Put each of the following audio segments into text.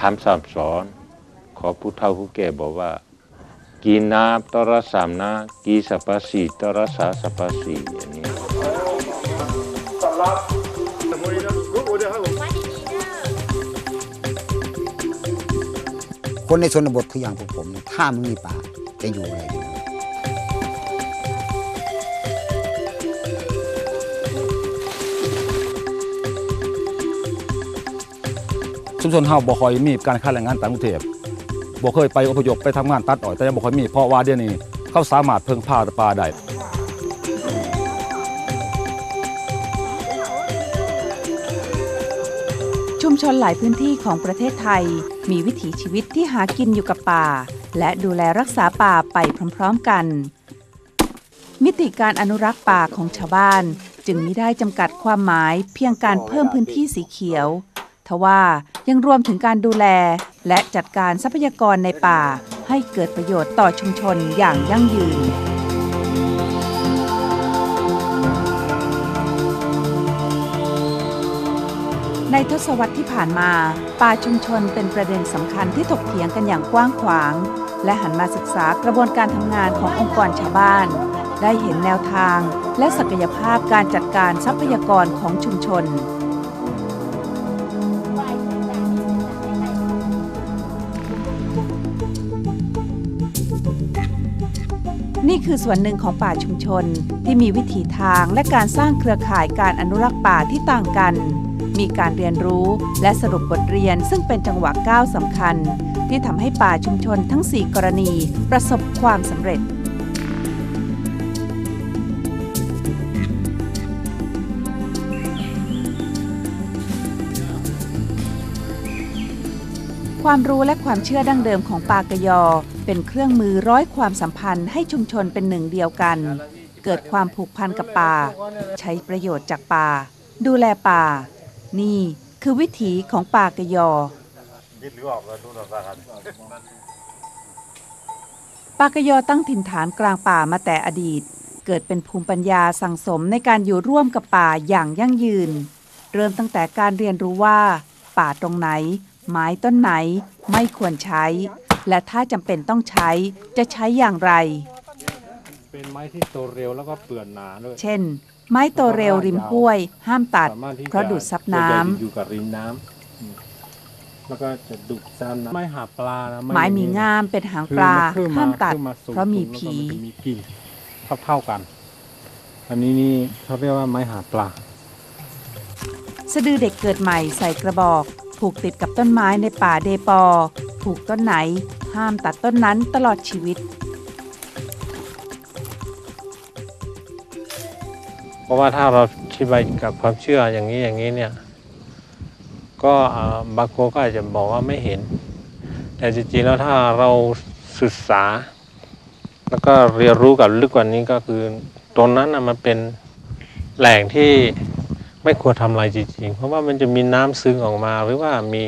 มีคำสั่งสอน ขอผู้เฒ่าผู้แก่บอกว่า กีนาตอระสามนากีสัปปะสีตอระสาสัปปะสีอันนี้คนในชนบทคืออย่างพวกผมเนี่ยถ้าไม่มีป่าจะอยู่อะไร ชุมชนเฮาบ่คอยมีการค้าแรงงานต่างประเทศบ่เคยไปอพยพไปทำงานตัดอ้อยแต่ยังบ่คอยมีเพราะว่าเดี๋ยวนี้เขาสามารถเพิ่งพาปลาได้ชุมชนหลายพื้นที่ของประเทศไทย มีวิถีชีวิตที่หากินอยู่กับป่า และดูแลรักษาป่าไปพร้อมๆกัน มิติการอนุรักษ์ป่าของชาวบ้าน จึงไม่ได้จำกัดความหมายเพียงการเพิ่มพื้นที่สีเขียว ทว่า ยังรวมถึงการดูแล และจัดการทรัพยากรในป่า ให้เกิดประโยชน์ต่อชุมชนอย่างยั่งยืน ในทศวรรษที่ผ่านมา ป่าชุมชนเป็นประเด็นสำคัญที่ถกเถียงกันอย่างกว้างขวาง และหันมาศึกษากระบวนการทำงานขององค์กรชาวบ้าน ได้เห็นแนวทาง และศักยภาพการจัดการทรัพยากรของชุมชน นี่คือส่วนหนึ่งของป่าชุมชนที่มีวิถีทางและการสร้างเครือข่ายการอนุรักษ์ป่าที่ต่างกัน มีการเรียนรู้และสรุปบทเรียนซึ่งเป็นจังหวะก้าวสำคัญ ที่ทำให้ป่าชุมชนทั้ง 4 กรณีประสบความสำเร็จความรู้และความเชื่อดั้งเดิมของปากยอ เป็นเครื่องมือร้อยความสัมพันธ์ให้ชุมชนเป็นหนึ่งเดียวกัน เกิดความผูกพันกับป่า ใช้ประโยชน์จากป่า ดูแลป่า นี่คือวิถีของป่ากะยอป่ากะยอตั้งถิ่นฐานกลางป่ามาแต่อดีต เกิดเป็นภูมิปัญญาสั่งสมในการอยู่ร่วมกับป่าอย่างยั่งยืน เริ่มตั้งแต่การเรียนรู้ว่า ป่าตรงไหน ไม้ต้นไหนไม่ควรใช้ และถ้าจำเป็นต้องใช้จะใช้อย่างไร เป็นไม้ที่โตเร็วแล้วก็เปลือนหนาด้วย เช่น ไม้โตเร็วริมห้วย ห้ามตัดสามารถที่จเพราะดูดซับน้ำส่วใหญ่อยู่กับริมน้ำอืมแล้วก็จะดูดซับน้ำไม่หาปลานะไม้มีง่ามเป็นหางคือปลานขึ้นห้ามตัดขึ้นสูงเพราะมีแล้วก็ผีนจะมีกลิ่นเท่าเท่าๆกัน อันนี้นี่เขาเรียกว่าไม้หาปลาสะดือเด็กเกิดใหม่ใส่กระบอก ผูกติดกับต้นไม้ในป่าเดปอ ผูกต้นไหน ห้ามตัดต้นนั้นตลอดชีวิต เพราะว่าถ้าเราชิบายกับความเชื่ออย่างนี้อย่างนี้เนี่ย ก็บางคนก็อาจจะบอกว่าไม่เห็น แต่จริงๆแล้วถ้าเราศึกษา แล้วก็เรียนรู้กับลึกกว่านี้ก็คือ ตรงนั้นนะมันเป็นแหล่งที่ ไม่ควรทำอะไรจริงๆ เพราะว่ามันจะมีน้ำซึงออกมาหรือว่ามี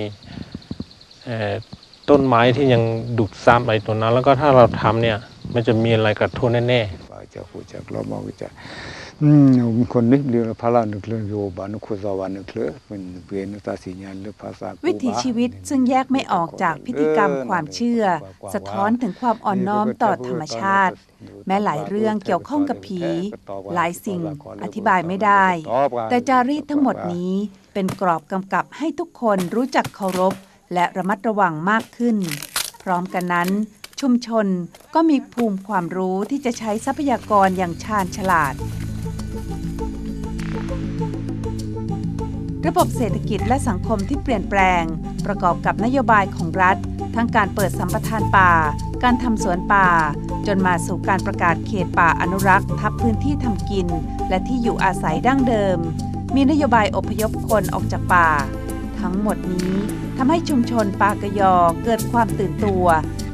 ต้นไม้ที่ยังดูดซับอะไรตัวนั้น แล้วก็ถ้าเราทำเนี่ย มันจะมีอะไรกระทบแน่ๆจะพูดจากเรามองจะ อืมคนนึกเรื่องพลานึกเรื่องโยบานุคุซาวานึกเลยเป็นเปลี่ยนตาสีญาณหรือภาษาวิถีชีวิตซึ่งแยกไม่ออกจากพิธีกรรมความเชื่อ สะท้อนถึงความอ่อนน้อมต่อธรรมชาติ แม้หลายเรื่องเกี่ยวข้องกับผี หลายสิ่งอธิบายไม่ได้ แต่จารีตทั้งหมดนี้เป็นกรอบกำกับให้ทุกคนรู้จักเคารพ และระมัดระวังมากขึ้น พร้อมกันนั้น ชุมชนก็มีภูมิความรู้ที่จะใช้ทรัพยากรอย่างชาญฉลาด ระบบเศรษฐกิจและสังคมที่เปลี่ยนแปลง ประกอบกับนโยบายของรัฐ ทั้งการเปิดสัมปทานป่า การทำสวนป่า จนมาสู่การประกาศเขตป่าอนุรักษ์ ทับพื้นที่ทำกิน และที่อยู่อาศัยดั้งเดิม มีนโยบายอพยพคนออกจากป่า ทั้งหมดนี้ทำให้ชุมชนปากยอเกิดความตื่นตัว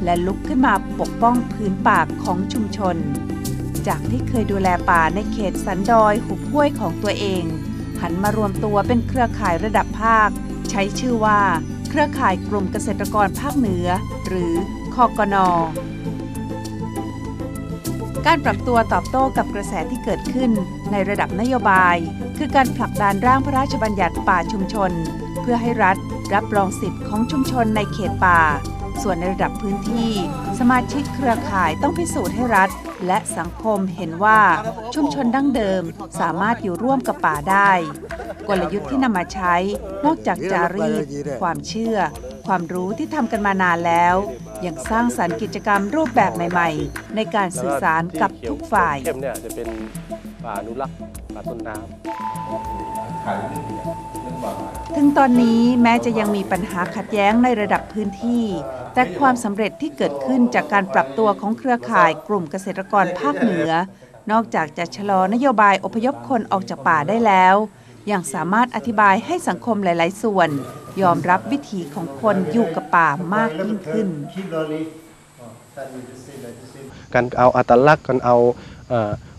และลุกขึ้นมาปกป้องพื้นป่าของชุมชน จากที่เคยดูแลป่าในเขตสันดอยหุบห้วยของตัวเอง หันมารวมตัวเป็นเครือข่ายระดับภาค ใช้ชื่อว่า เครือข่ายกลุ่มเกษตรกรภาคเหนือ หรือคอกนอการปรับตัวตอบโต้กับกระแสที่เกิดขึ้นในระดับนโยบาย คือการผลักดันร่างพระราชบัญญัติป่าชุมชน เพื่อให้รัฐรับรองสิทธิ์ของชุมชนในเขตป่า ส่วนในระดับพื้นที่ สมาชิกเครือข่ายต้องพิสูจน์ให้รัฐ และสังคมเห็นว่าชุมชนดั้งเดิมสามารถอยู่ร่วมกับป่าได้ กลยุทธ์ที่นำมาใช้ นอกจากจารีต ความเชื่อ ความรู้ที่ทำกันมานานแล้ว ยังสร้างสรรค์กิจกรรมรูปแบบใหม่ ๆ ในการสื่อสารกับทุกฝ่ายเข้มเนี่ยจะเป็นป่าอนุรักษ์ป่าต้นน้ำ ถึงตอนนี้แม้จะยังมีปัญหาขัดแย้งในระดับพื้นที่ แต่ความสำเร็จที่เกิดขึ้นจากการปรับตัวของเครือข่ายกลุ่มเกษตรกรภาคเหนือ นอกจากจะชะลอนโยบายอพยพคนออกจากป่าได้แล้วยังสามารถอธิบายให้สังคมหลาย ๆ ส่วน ยอมรับวิถีของคนอยู่กับป่ามากยิ่งขึ้น การเอาอัตลักษณ์การเอา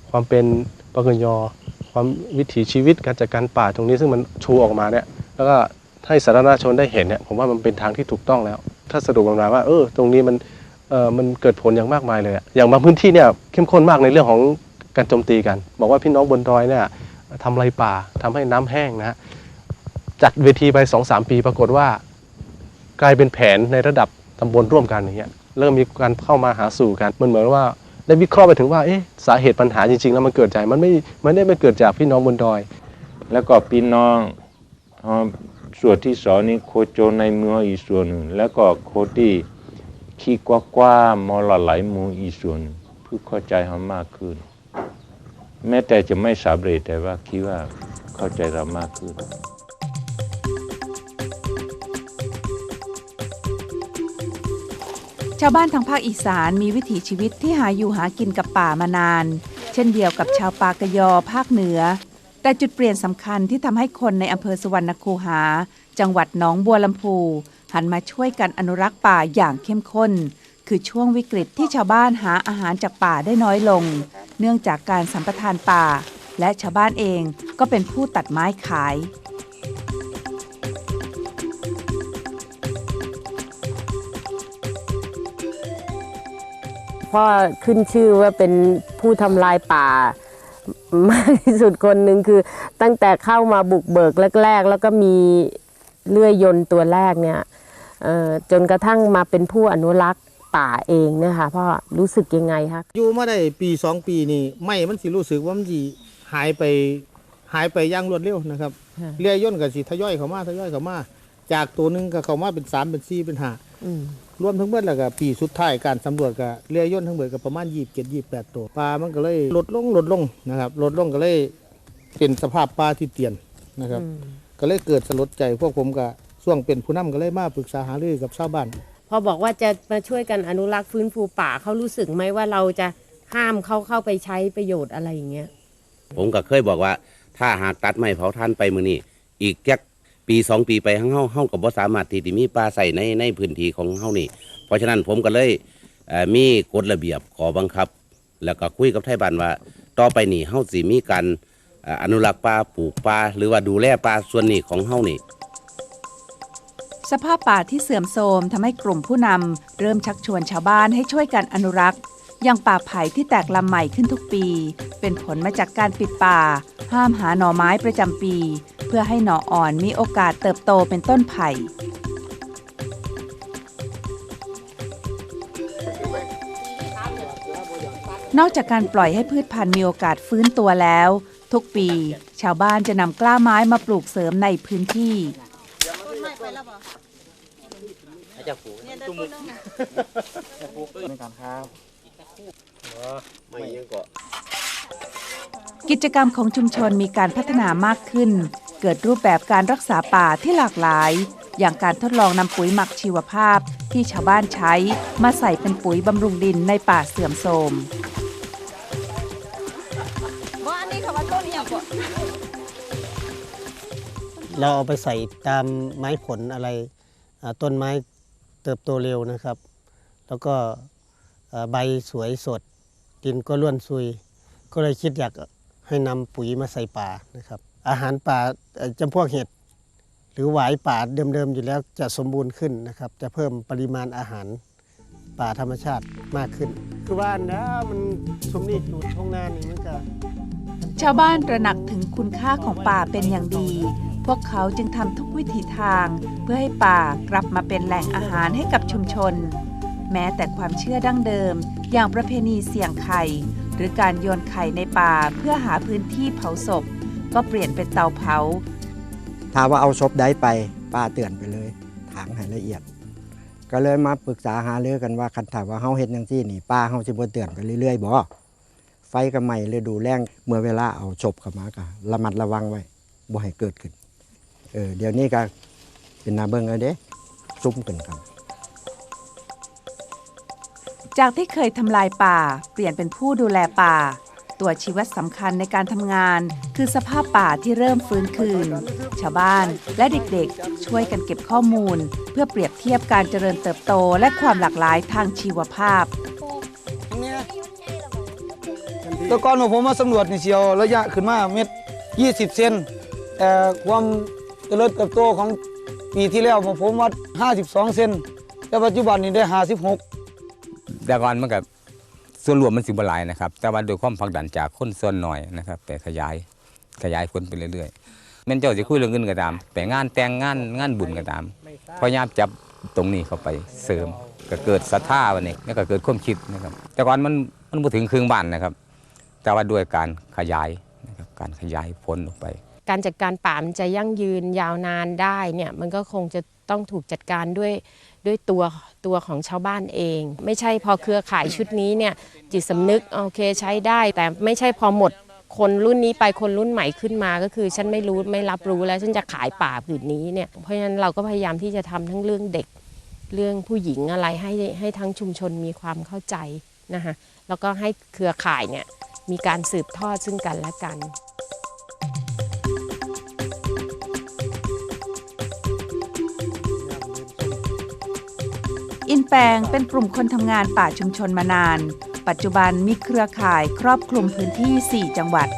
ความเป็นปกยอ ความวิถีชีวิตการจัดการป่าตรงนี้ซึ่งมันชูออกมาเนี่ยแล้วก็ให้สาธารณชนได้เห็นเนี่ยผมว่ามันเป็นทางที่ถูกต้องแล้ว ถ้าสรุปออกมาว่าเออตรงนี้มันเออมันเกิดผลอย่างมากมายเลยอย่างบางพื้นที่เนี่ยเข้มข้นมากในเรื่องของการโจมตีกัน บอกว่าพี่น้องบนดอยเนี่ยทำไรป่าทำให้น้ำแห้งนะจัดเวทีไปสองสามปีปรากฏว่า กลายเป็นแผนในระดับตำบลร่วมกันอย่างเงี้ยเริ่มมีการเข้ามาหาสู่กันมันเหมือนว่า ได้วิเคราะห์ไปถึงว่าเอ๊ะสาเหตุปัญหาจริงๆ แล้วมันเกิดจากมันไม่มันไม่ได้มาเกิดจากพี่น้องบนดอย แล้วก็พี่น้องส่วนที่สองนี่โคโจในเมืองอีกส่วนหนึ่งแล้วก็โคที่ขี้กว้ากว้ามอละไหลายหมูอีกส่วนหนึ่งเพื่อเข้าใจเขามากขึ้น แม้แต่จะไม่สำเร็จแต่ว่าคิดว่าเข้าใจเรามากขึ้น ชาวบ้านทางภาคอีสานมีวิถีชีวิตที่หาอยู่หากินกับป่ามานาน เช่นเดียวกับชาวปากยอภาคเหนือ แต่จุดเปลี่ยนสำคัญที่ทำให้คนในอำเภอสุวรรณคูหา จังหวัดหนองบัวลำพูหันมาช่วยกันอนุรักษ์ป่าอย่างเข้มข้น คือช่วงวิกฤตที่ชาวบ้านหาอาหารจากป่าได้น้อยลง เนื่องจากการสัมปทานป่า และชาวบ้านเองก็เป็นผู้ตัดไม้ขาย เพราะขึ้นชื่อว่าเป็นผู้ทำลายป่ามากที่สุดคนหนึ่งคือตั้งแต่เข้ามาบุกเบิกแรก ๆ แล้วก็มีเลื่อยยนต์ตัวแรกเนี่ยเอ่อจนกระทั่งมาเป็นผู้อนุรักษ์ป่าเองเนี่ยค่ะพ่อรู้สึกยังไงคะอยู่มาได้ปีสองปีนี่ไม่มันสิรู้สึกว่ามันสิหายไปหายไปอย่างรวดเร็วนะครับค่ะเรือย่นต์กับสิทยอยเข้ามาทยอยเข้ามา จากตัวหนึงก็เข้ามาเป็นสามเป็นสี่เป็นห้าอืม รวมทั้งเบิดแล้วก็ปีสุดท้ายการสำรวจก็เรือย่นต์ทั้งเบิดก็ประมาณยี่สิบเจ็ดยี่แปดตัวปลามันก็เลยลดลงลดลงนะครับลดลงก็เลยเป็นสภาพปลาที่เตียนนะครับอืมก็เลยเกิดสลดใจพวกผมก็ช่วงเป็นผู้นำก็เลยมาปรึกษาหารือกับชาวบ้านพอบอกว่าจะมาช่วยกันอนุรักษ์ฟื้นฟูป่าเขารู้สึกไหมว่าเราจะห้ามเขาเข้าไปใช้ประโยชน์อะไรอย่างเงี้ยผมก็เคยบอกว่า ถ้าหากตัดไม้เผาท่านไปมือนี้อีกจัก ปีสองปีไปทั้งเฮาเฮากับบ่าสามารถที่จะมีปลาใส่ในในพื้นที่ของเฮานี่ เพราะฉะนั้นผมก็เลยเอ่อมีกฎระเบียบขอบังคับ แล้วก็คุยกับไทยบ้านว่า ต่อไปนี่เฮาสิมีการเอ่ออนุรักษ์ปลาปลูกปลาหรือว่าดูแลปลาส่วนนี้ของเฮานี่ สภาพป่าที่เสื่อมโทรมทำให้กลุ่มผู้นำเริ่มชักชวนชาวบ้านให้ช่วยกันอนุรักษ์ อย่างป่าไผ่ที่แตกลำใหม่ขึ้นทุกปี เป็นผลมาจากการปิดป่า ห้ามหาหน่อไม้ประจำปี เพื่อให้หน่ออ่อนมีโอกาสเติบโตเป็นต้นไผ่ นอกจากการปล่อยให้พืชพันธุ์มีโอกาสฟื้นตัวแล้ว ทุกปี ชาวบ้านจะนำกล้าไม้มาปลูกเสริมในพื้นที่กิจกรรมของชุมชนมีการพัฒนามากขึ้น เกิดรูปแบบการรักษาป่าที่หลากหลาย อย่างการทดลองนำปุ๋ยหมักชีวภาพที่ชาวบ้านใช้ มาใส่เป็นปุ๋ยบำรุงดินในป่าเสื่อมโทรมเราเอาไปใส่ตามไม้ผลอะไรต้นไม้เติบโตเร็วนะครับ แล้วก็ใบสวยสดดินก็ร่วนซุย ก็เลยคิดอยากให้นำปุ๋ยมาใส่ป่านะครับ อาหารป่าจำพวกเห็ด หรือหวายป่าเดิมๆอยู่แล้วจะสมบูรณ์ขึ้นนะครับ จะเพิ่มปริมาณอาหารป่าธรรมชาติมากขึ้น คือว่านะมันสมนี่อยู่ท้องนานี่มันก็ชาวบ้านตระหนักถึงคุณค่าของป่าเป็นอย่างดี พวกเขาจึงทำทุกวิถีทาง เพื่อให้ป่ากลับมาเป็นแหล่งอาหารให้กับชุมชน แม้แต่ความเชื่อดั้งเดิม อย่างประเพณีเสี่ยงไข่ หรือการโยนไข่ในป่าเพื่อหาพื้นที่เผาศพ ก็เปลี่ยนเป็นเตาเผา ถ้าว่าเอาศพได้ไปป้าเตือนไปเลย ถางให้ละเอียด ก็เลยมาปรึกษาหารือกันว่าคันถามว่าเฮาเฮ็ดจังซี่นี่ป้าเฮาสิบ่เตือนไปเรื่อยๆบ่ไฟก็ไหม้เลยดูแรงเมื่อเวลาเอาศพเข้ามาก็ระมัดระวังไว้บ่ให้เกิดขึ้นเออเดี๋ยวนี้ก็เป็นนาเบิ่งเอาเด้ซุ่มกันครับ จากที่เคยทำลายป่า เปลี่ยนเป็นผู้ดูแลป่า ตัวชีวัดสำคัญในการทำงาน คือสภาพป่าที่เริ่มฟื้นคืน ชาวบ้านและเด็กๆ ช่วยกันเก็บข้อมูล เพื่อเปรียบเทียบการเจริญเติบโตและความหลากหลายทางชีวภาพแต่ก่อนว่าผมมาสำรวจนี่เชียวระยะขึ้นมาเม็ด20 เซนแต่ความเจริญเติบโตของปีที่แล้วของผมวัด52 เซนแต่ปัจจุบันนี้ได้ 56 แต่ก่อนมันกับ ส่วนรวมมันสิบหลายนะครับ แต่ว่าโดยความผักดันจากคนส่วนหน่อยนะครับ แต่ขยายขยายผลไปเรื่อยๆแม่นเจ้าจะคุยเรื่องเงินก็ตามไปงานแต่งงานงานบุญก็ตามพยายามจับตรงนี้เข้าไปเสริม ก็เกิดศรัทธาวันนี้แล้วก็เกิดความคิดนะครับ แต่ก่อนมันมันบ่ถึงครึ่งบ้านนะครับ แต่ว่าด้วยการขยายนะครับการขยายผลออกไป การจัดการป่ามันจะยั่งยืนยาวนานได้เนี่ยมันก็คงจะต้องถูกจัดการด้วย ด้วยตัวตัวของชาวบ้านเอง ไม่ใช่พอเครือข่ายชุดนี้เนี่ยจิตสำนึกโอเคใช้ได้ แต่ไม่ใช่พอหมดคนรุ่นนี้ไปคนรุ่นใหม่ขึ้นมาก็คือ ฉันไม่รู้ไม่รับรู้แล้วฉันจะขายป่าผืนนี้เนี่ยเพราะฉะนั้นเราก็พยายามที่จะทำทั้งเรื่องเด็กเรื่องผู้หญิงอะไรให้ให้ทั้งชุมชนมีความเข้าใจนะคะแล้วก็ให้เครือข่ายเนี่ยมีการสืบทอดซึ่งกันและกัน แปงเป็นกลุ่มคนทำงานป่าชุมชนมานาน ปัจจุบันมีเครือข่ายครอบคลุมพื้นที่ 4 จังหวัด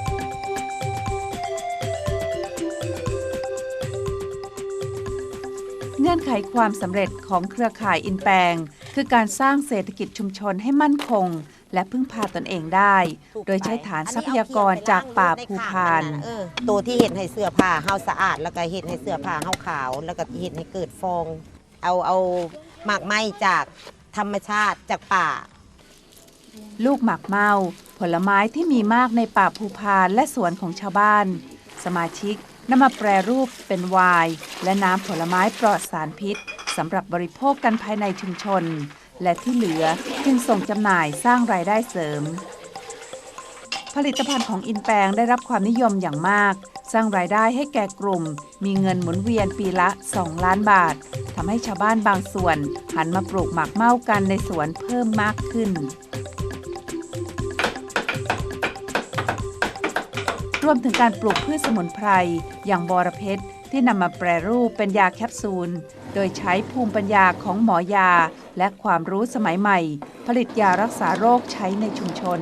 เงื่อนไขความสำเร็จของเครือข่ายอินแปงคือการสร้างเศรษฐกิจชุมชนให้มั่นคง และพึ่งพาตนเองได้ โดยใช้ฐานทรัพยากรจากป่าภูพานตัวที่เห็ดให้เสื้อผ้าเฮาสะอาด แล้วก็เห็ดให้เสื้อผ้าเฮาขาว แล้วก็เห็ดให้เกิดฟอง เอาเอา หมากไม้จากธรรมชาติจากป่า ลูกหมากเมา ผลไม้ที่มีมากในป่าภูพานและสวนของชาวบ้าน สมาชิกนำมาแปรรูปเป็นไวน์และน้ำผลไม้ปลอดสารพิษสำหรับบริโภคกันภายในชุมชน และที่เหลือจึงส่งจำหน่ายสร้างรายได้เสริม ผลิตภัณฑ์ของอินแปงได้รับความนิยมอย่างมาก สร้างรายได้ให้แก่กลุ่ม มีเงินหมุนเวียนปีละ 2 ล้านบาททำให้ชาวบ้านบางส่วน หันมาปลูกหมากเม่ากันในสวนเพิ่มมากขึ้น รวมถึงการปลูกพืชสมุนไพร อย่างบอระเพ็ดที่นำมาแปรรูปเป็นยาแคปซูล โดยใช้ภูมิปัญญาของหมอยา และความรู้สมัยใหม่ ผลิตยารักษาโรคใช้ในชุมชน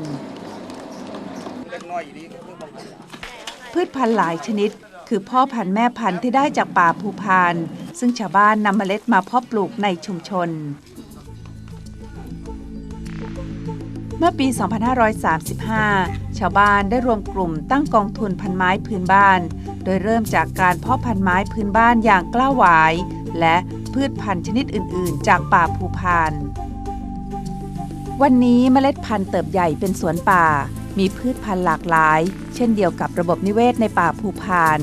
พืชพันธุ์หลายชนิด คือพ่อพันธุ์แม่พันธุ์ที่ได้จากป่าภูพาน ซึ่งชาวบ้านนำเมล็ดมาเพาะปลูกในชุมชน เมื่อปี 2535 ชาวบ้านได้รวมกลุ่มตั้งกองทุนพันไม้พื้นบ้าน โดยเริ่มจากการเพาะพันไม้พื้นบ้านอย่างกล้าหวาย และพืชพันธุ์ชนิดอื่น ๆ จากป่าภูพาน วันนี้เมล็ดพันธุ์เติบใหญ่เป็นสวนป่า มีพืชพันธุ์หลากหลาย เช่นเดียวกับระบบนิเวศในป่าภูพาน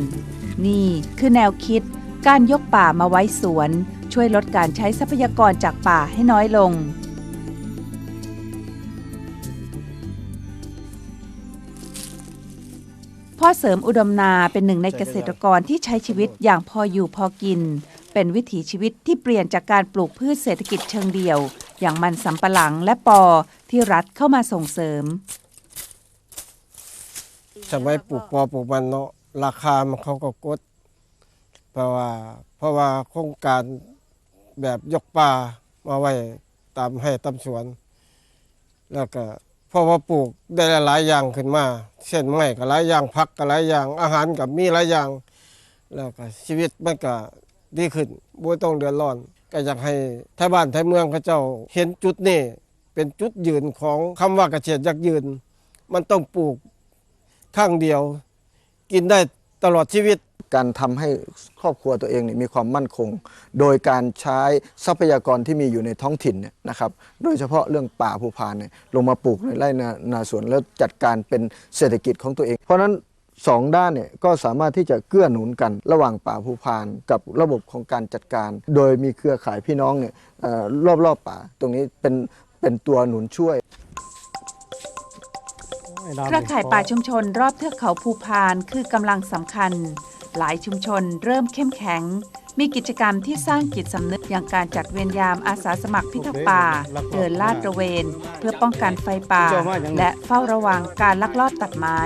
นี่คือแนวคิด การยกป่ามาไว้สวน ช่วยลดการใช้ทรัพยากรจากป่าให้น้อยลง พ่อเสริมอุดมนาเป็นหนึ่งในเกษตรกรที่ใช้ชีวิตอย่างพออยู่พอกิน เป็นวิถีชีวิตที่เปลี่ยนจากการปลูกพืชเศรษฐกิจเชิงเดี่ยว อย่างมันสำปะหลังและปอที่รัฐเข้ามาส่งเสริม สมัยปลูกปอปลูกมันเนาะราคามันเขาก็กด เพราะว่าเพราะว่าโครงการแบบยกป่ามาไว้ตามให้ตามสวน แล้วก็เพราะว่าปลูกได้หลายอย่างขึ้นมาเช่นไม้ก็หลายอย่างผักก็หลายอย่าง อาหารก็มีหลายอย่าง แล้วก็ชีวิตมันก็ดีขึ้นบ่ต้องเดือดร้อน ก็อยากให้ไทยบ้านไทยเมืองเขาเจ้าเห็นจุดนี้เป็นจุดยืนของคำว่าเกษตรยั่งยืน มันต้องปลูก ข้างเดียว กินได้ตลอดชีวิต การทำให้ครอบครัวตัวเองเนี่ยมีความมั่นคง โดยการใช้ทรัพยากรที่มีอยู่ในท้องถิ่นเนี่ยนะครับ โดยเฉพาะเรื่องป่าภูพานเนี่ยลงมาปลูกในไร่นานาสวนแล้วจัดการเป็นเศรษฐกิจของตัวเอง เพราะฉะนั้นสองด้านเนี่ยก็สามารถที่จะเกื้อหนุนกันระหว่างป่าภูพานกับระบบของการจัดการ โดยมีเครือข่ายพี่น้องเนี่ยเอ่อรอบๆป่า ตรงนี้เป็นเป็นตัวหนุนช่วย เครือข่ายป่าชุมชนรอบเทือกเขาภูพานคือกำลังสำคัญ หลายชุมชนเริ่มเข้มแข็ง มีกิจกรรมที่สร้างจิตสำนึกอย่างการจัดเวรยามอาสาสมัครพิทักษ์ป่า เดินลาดตระเวน เพื่อป้องกันไฟป่า และเฝ้าระวังการลักลอบตัดไม้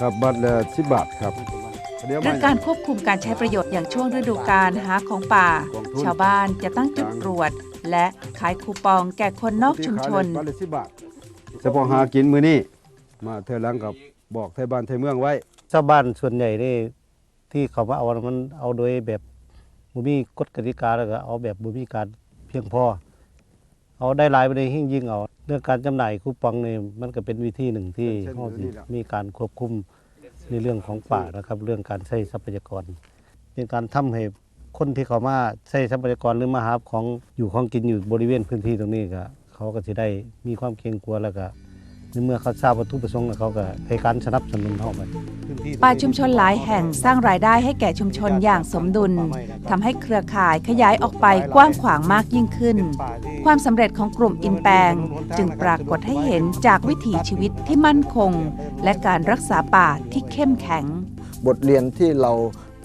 ครับบัตรละสิบบาทครับเรื่องการควบคุมการใช้ประโยชน์อย่างช่วงฤดูกาลหาของป่า ชาวบ้านจะตั้งจุดตรวจ และขายคูปองแก่คนนอกชุมชนบัตรละบบาทเฉพาะหากินมือนี้มาเธอหลังกับบอกไทยบ้านไทยเมืองไว้ ชาวบ้านส่วนใหญ่นี่ที่เขามาเอามันเอาโดยแบบบุมีกฎกติกาแล้วก็เอาแบบบุมีการเพียงพอเอาได้หลายไปเลยยิ่งยิ่งเอาเรื่องการจำหน่ายคูปองนี่มันก็เป็นวิธีหนึ่งที่เขามีการควบคุมในเรื่องของป่านะครับ เรื่องการใช้ทรัพยากร เป็นการทำให้ คนที่เขามาใช้ทรัพยากรหรือมาหาของอยู่ของกินอยู่บริเวณพื้นที่ตรงนี้ก็เขาก็จะได้มีความเกรงกลัวแล้วก็ในเมื่อเขาทราบวัตถุประสงค์แล้วเขาก็ให้การสนับสนุนเข้าไปป่าชุมชนหลายแห่งสร้างรายได้ให้แก่ชุมชนอย่างสมดุลทำให้เครือข่ายขยายออกไปกว้างขวางมากยิ่งขึ้น ความสำเร็จของกลุ่มอินแปงจึงปรากฏให้เห็นจากวิถีชีวิตที่มั่นคง และการรักษาป่าที่เข้มแข็ง บทเรียนที่เรา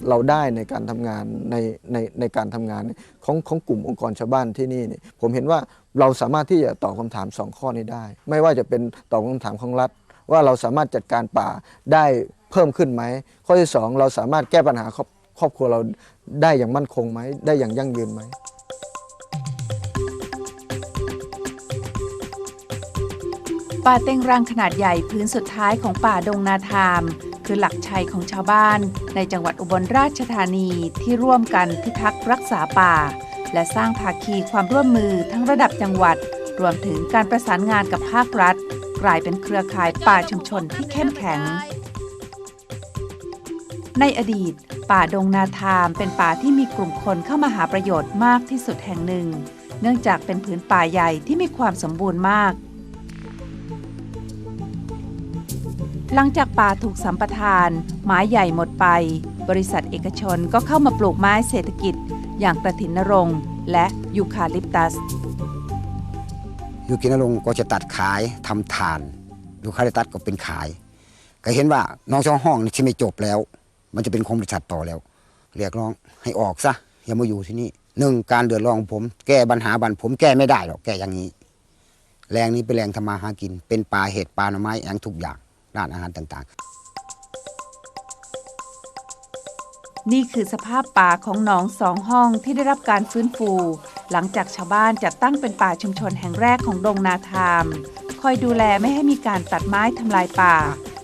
เราได้ในการทำงานในในในการทำงานของของกลุ่มองค์กรชาวบ้านที่นี่เนี่ยผมเห็นว่าเราสามารถที่จะตอบคำถามสองข้อนี้ได้ ไม่ว่าจะเป็นตอบคำถามของรัฐ ว่าเราสามารถจัดการป่าได้เพิ่มขึ้นไหม ข้อที่สองเราสามารถแก้ปัญหาครอบครอบครัวเราได้อย่างมั่นคงไหม ได้อย่างยั่งยืนไหมป่าเต็งรังขนาดใหญ่พื้นสุดท้ายของป่าดงนาทาม คือหลักชัยของชาวบ้าน ในจังหวัดอุบลราชธานีที่ร่วมกันพิทักษ์รักษาป่า และสร้างภาคีความร่วมมือทั้งระดับจังหวัด รวมถึงการประสานงานกับภาครัฐ กลายเป็นเครือข่ายป่าชุมชนที่เข้มแข็ง ในอดีต ป่าดงนาทามเป็นป่าที่มีกลุ่มคนเข้ามาหาประโยชน์มากที่สุดแห่งหนึ่ง เนื่องจากเป็นผืนป่าใหญ่ที่มีความสมบูรณ์มาก หลังจากป่าถูกสัมปทาน ไม้ใหญ่หมดไป บริษัทเอกชนก็เข้ามาปลูกไม้เศรษฐกิจ อย่างกระถินนรงและยูคาลิปตัส ยูกินลงก็จะตัดขายทำทานยูคาลิปตัสก็เป็นขาย ก็เห็นว่าน้องช่องห้องนี่ที่ไม่จบแล้ว มันจะเป็นของบริษัทต่อแล้ว เรียกร้องให้ออกซะอย่ามาอยู่ที่นี่หนึ่งการเดือดร้อนของผม แก้ปัญหาบันผมแก้ไม่ได้หรอกแก้อย่างนี้ แรงนี้เป็นแรงทำมาหากิน เป็นปลาเห็ดปลาหน่อไม้แองทุกอย่าง ร้านอาหารต่างๆ นี่คือสภาพป่าของหนองสองห้องที่ได้รับการฟื้นฟู หลังจากชาวบ้านจัดตั้งเป็นป่าชุมชนแห่งแรกของดงนาทาม คอยดูแลไม่ให้มีการตัดไม้ทำลายป่า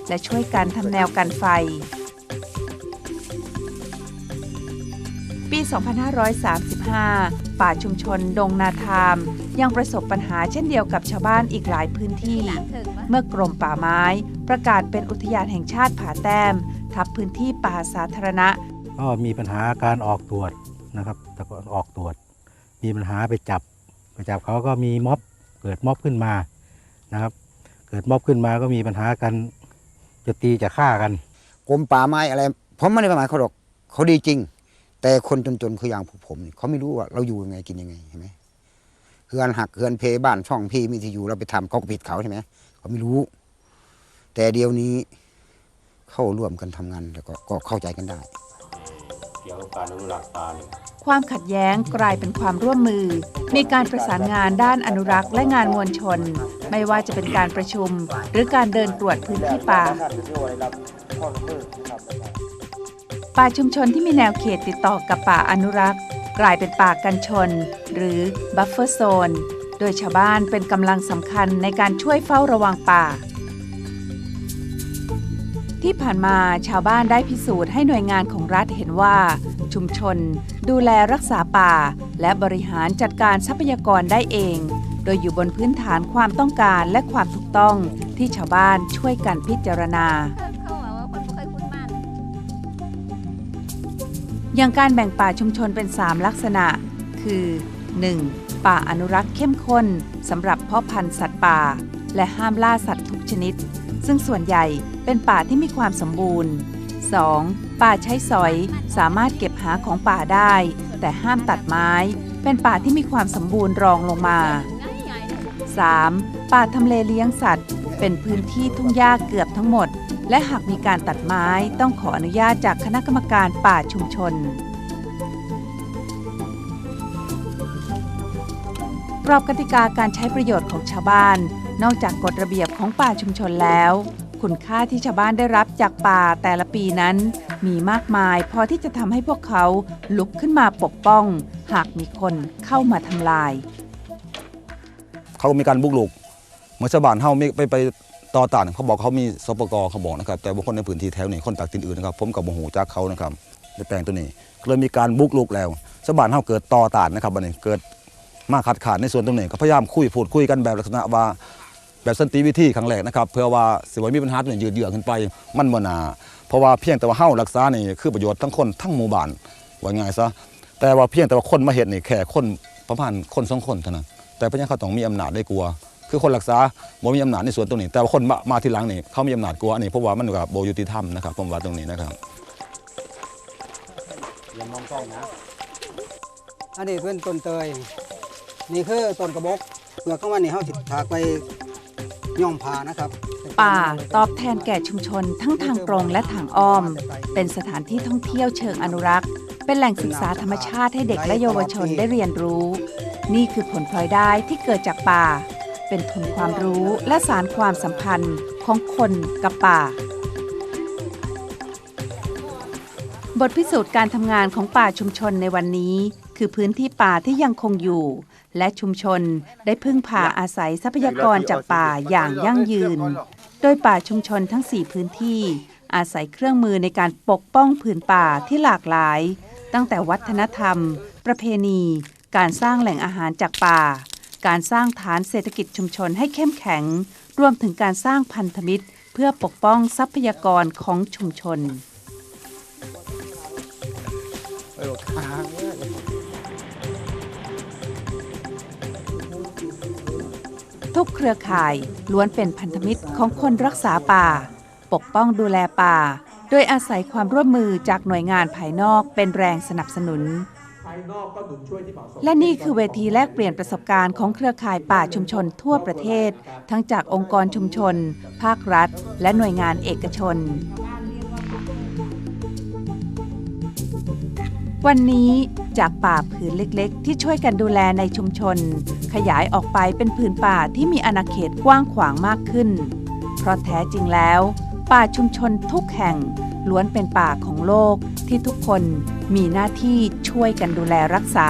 และช่วยกันทำแนวกันไฟ ปี 2535 ป่าชุมชนดงนาทาม ยังประสบปัญหาเช่นเดียวกับชาวบ้านอีกหลายพื้นที่ เมื่อกรมป่าไม้ ประกาศเป็นอุทยานแห่งชาติผาแต้ม ทับพื้นที่ป่าสาธารณะ ก็มีปัญหาการออกตรวจนะครับแต่ก็ออกตรวจ มีปัญหาไปจับไปจับเขาก็มีม็อบเกิดม็อบขึ้นมานะครับ เกิดม็อบขึ้นมาก็มีปัญหากันจะตีจะฆ่ากันกรมป่าไม้อะไรผมไม่ได้หมายเขาหรอกเขาดีจริง แต่คนจนๆคืออย่างพวกผมนี่เขาไม่รู้ว่าเราอยู่ยังไงกินยังไงเห็นไหมเฮือนหักเฮือนเพบ้านช่องพี่มีที่อยู่เราไปทำเขาก็ผิดเขาใช่ไหมเขาไม่รู้ แต่เดี๋ยวนี้เข้าร่วมกันทำงานแล้วก็ก็เข้าใจกันได้เกี่ยวกับการอนุรักษ์ป่าเนี่ยความขัดแย้งกลายเป็นความร่วมมือ มีการประสานงานด้านอนุรักษ์และงานมวลชน ไม่ว่าจะเป็นการประชุม หรือการเดินตรวจพื้นที่ป่า ป่าชุมชนที่มีแนวเขตติดต่อกับป่าอนุรักษ์ กลายเป็นป่ากันชน หรือบัฟเฟอร์โซน โดยชาวบ้านเป็นกำลังสำคัญในการช่วยเฝ้าระวังป่า ที่ผ่านมาชาวบ้านได้พิสูจน์ให้หน่วยงานของรัฐเห็นว่า ชุมชน ดูแลรักษาป่า และบริหารจัดการทรัพยากรได้เอง โดยอยู่บนพื้นฐานความต้องการและความถูกต้องที่ชาวบ้านช่วยกันพิจารณา อย่างการแบ่งป่าชุมชนเป็น 3 ลักษณะ คือ 1. ป่าอนุรักษ์เข้มข้นสำหรับเพาะพันธุ์สัตว์ป่า และห้ามล่าสัตว์ทุกชนิด ซึ่งส่วนใหญ่เป็นป่าที่มีความสมบูรณ์ 2. ป่าใช้สอยสามารถเก็บหาของป่าได้ แต่ห้ามตัดไม้ เป็นป่าที่มีความสมบูรณ์รองลงมา 3. ป่าทำเลเลี้ยงสัตว์ เป็นพื้นที่ทุ่งหญ้าเกือบทั้งหมด และหากมีการตัดไม้ต้องขออนุญาตจากคณะกรรมการป่าชุมชน กรอบกติกาการใช้ประโยชน์ของชาวบ้าน นอกจากกฎระเบียบของป่าชุมชนแล้ว คุณค่าที่ชาวบ้านได้รับจากป่าแต่ละปีนั้น มีมากมายพอที่จะทำให้พวกเขาลุกขึ้นมาปกป้อง หากมีคนเข้ามาทำลาย เขามีการบุกรุกเมื่อชาวบ้านเฮาไม่ไปไป ต่อต้านเขาบอกเขามีสปกเขาบอกนะครับแต่ว่าคนในพื้นที่แถวนี้คนจากถิ่นอื่นนะครับผมกับโมโหจากเขานะครับในแปลงตัวนี้ก็เลยมีการบุกรุกแล้วชาวบ้านเฮาเกิดต่อต้านนะครับบัดนี้เกิดมาขัดขาดในส่วนตรงนี้ก็พยายามคุยพูดคุยกันแบบลักษณะว่าแบบสันติวิธีครั้งแรกนะครับเพื่อว่าสิว่ามีปัญหาตัวนี้ยืดเยื้อขึ้นไปมันบ่นา เพราะว่าเพียงแต่ว่าเฮารักษานี่คือประโยชน์ทั้งคนทั้งหมู่บ้านว่าง่ายซะแต่ว่าเพียงแต่ว่าคนมาเฮ็ดนี่แค่คนประมาณคนสองคนเท่านั้นแต่พญาเขาต้องมีอำนาจได้กลัว คือคนรักษาบ่มีอำนาจในส่วนตรงนี้ แต่ว่าคนมามาทีหลังนี่เขามีอำนาจกลัวอันนี้เพราะว่ามันก็บ่ยุติธรรมนะครับผมว่าตรงนี้นะครับอย่ามองกล้องนะอันนี้เป็นต้นเตย นี่คือต้นกระบอกเปลือกของมันนี่เฮาสิถากไปย่อมผ่านะครับป่าตอบแทนแก่ชุมชนทั้งทางตรงและทางอ้อม เป็นสถานที่ท่องเที่ยวเชิงอนุรักษ์ เป็นแหล่งศึกษาธรรมชาติให้เด็กและเยาวชนได้เรียนรู้ นี่คือผลพลอยได้ที่เกิดจากป่า เป็นทุนความรู้และสารความสัมพันธ์ของคนกับป่า บทพิสูจน์การทำงานของป่าชุมชนในวันนี้ คือพื้นที่ป่าที่ยังคงอยู่ และชุมชนได้พึ่งพาอาศัยทรัพยากรจากป่าอย่างยั่งยืน โดยป่าชุมชนทั้ง 4 พื้นที่ อาศัยเครื่องมือในการปกป้องผืนป่าที่หลากหลาย ตั้งแต่วัฒนธรรม ประเพณี การสร้างแหล่งอาหารจากป่า การสร้างฐานเศรษฐกิจชุมชนให้เข้มแข็ง รวมถึงการสร้างพันธมิตร เพื่อปกป้องทรัพยากรของชุมชน ทุกเครือข่ายล้วนเป็นพันธมิตรของคนรักษาป่า ปกป้องดูแลป่า โดยอาศัยความร่วมมือจากหน่วยงานภายนอกเป็นแรงสนับสนุน และนี่คือเวทีแลกเปลี่ยนประสบการณ์ของเครือข่ายป่าชุมชนทั่วประเทศ ทั้งจากองค์กรชุมชน ภาครัฐ และหน่วยงานเอกชน วันนี้จากป่าผืนเล็กๆ ที่ช่วยกันดูแลในชุมชน ขยายออกไปเป็นผืนป่าที่มีอาณาเขตกว้างขวางมากขึ้น เพราะแท้จริงแล้ว ป่าชุมชนทุกแห่ง ล้วนเป็นป่าของโลกที่ทุกคนมีหน้าที่ช่วยกันดูแลรักษา